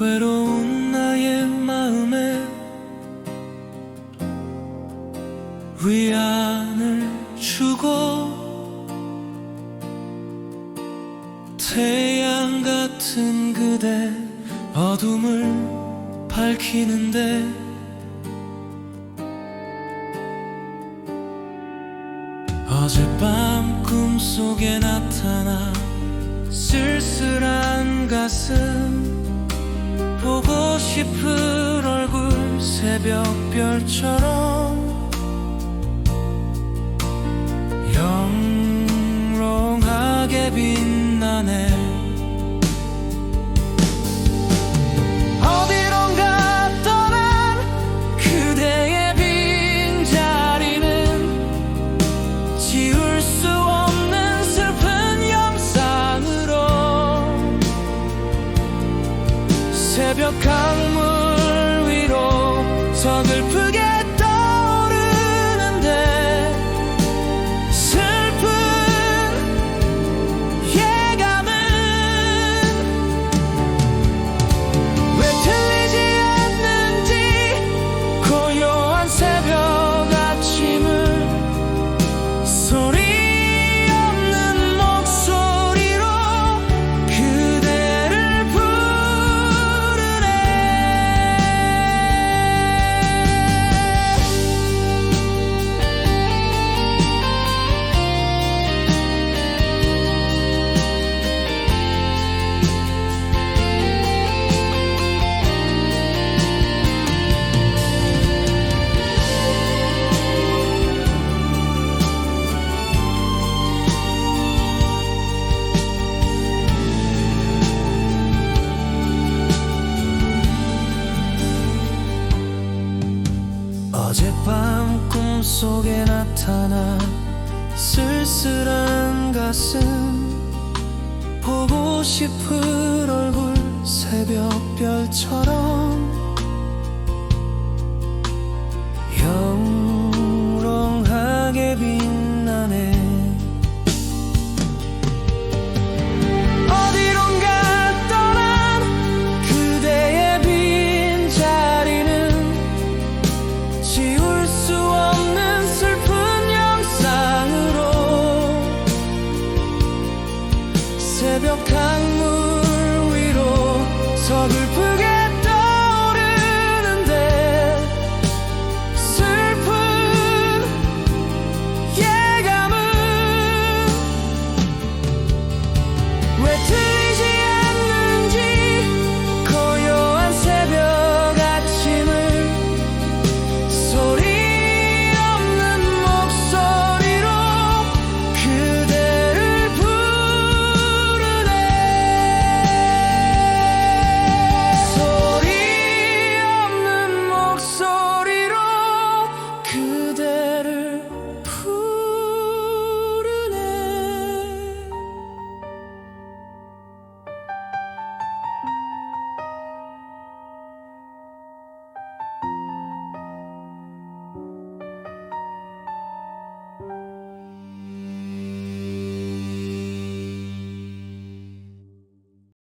외로운 나의 마음에 위안을 주고 태양 같은 그대 어둠을 밝히는데 어젯밤 꿈속에 나타나 쓸쓸한 가슴 싶은 얼굴 새벽별처럼 영롱하게 빛나네 새벽 강물 위로 서글프 속에 나타나 쓸쓸한 가슴 보고 싶은 얼굴 새벽별처럼 새벽 강